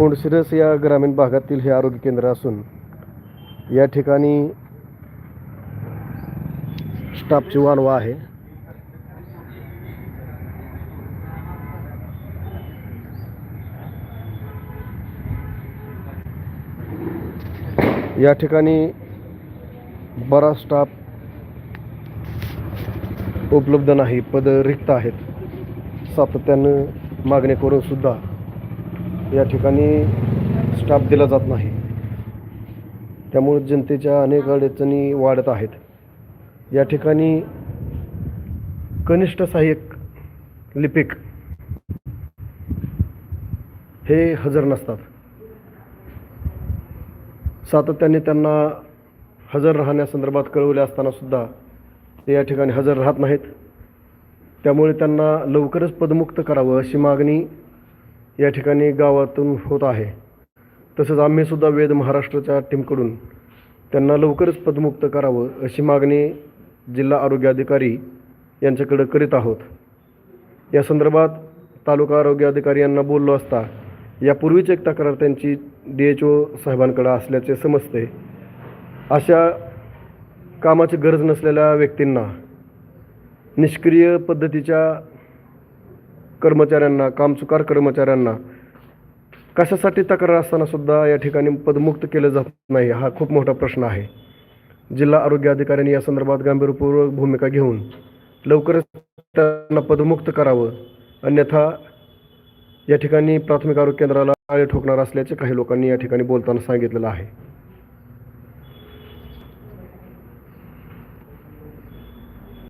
फोंडशिरस या ग्रामीण भागातील हे आरोग्य केंद्र असून या ठिकाणी स्टाफची वानवा आहे. या ठिकाणी बरा स्टाफ उपलब्ध नाही पद रिक्त आहेत. सातत्यानं मागणी करून सुद्धा या ठिकाणी स्टाफ दिला जात नाही. त्यामुळे जनतेच्या अनेक अडचणी वाढत आहेत. या ठिकाणी कनिष्ठ सहाय्यक लिपिक हे हजर नसतात. सातत्याने त्यांना हजर राहण्यासंदर्भात कळवले असताना सुद्धा ते या ठिकाणी हजर राहत नाहीत. त्यामुळे त्यांना लवकरच पदमुक्त करावं अशी मागणी या ठिकाणी गावातून होत आहे. तसंच आम्हीसुद्धा वेद महाराष्ट्राच्या टीमकडून त्यांना लवकरच पदमुक्त करावं अशी मागणी जिल्हा आरोग्य अधिकारी यांच्याकडं करीत आहोत. या संदर्भात तालुका आरोग्य अधिकारी यांना बोललो असता यापूर्वीच एक तक्रार त्यांची डी एच ओ साहेबांकडं असल्याचे समजते. अशा कामाची गरज नसलेल्या व्यक्तींना निष्क्रिय पद्धतीच्या कर्मचाऱ्यांना कामचुकार कर्मचाऱ्यांना कशासाठी तक्रार असताना सुद्धा या ठिकाणी पदमुक्त केलं जात नाही हा खूप मोठा प्रश्न आहे. जिल्हा आरोग्य अधिकाऱ्यांनी या संदर्भात गांभीर्यपूर्वक भूमिका घेऊन लवकरच त्यांना पदमुक्त करावं अन्यथा या ठिकाणी प्राथमिक आरोग्य केंद्राला आळे ठोकणार असल्याचे काही लोकांनी या ठिकाणी बोलताना सांगितलेलं आहे.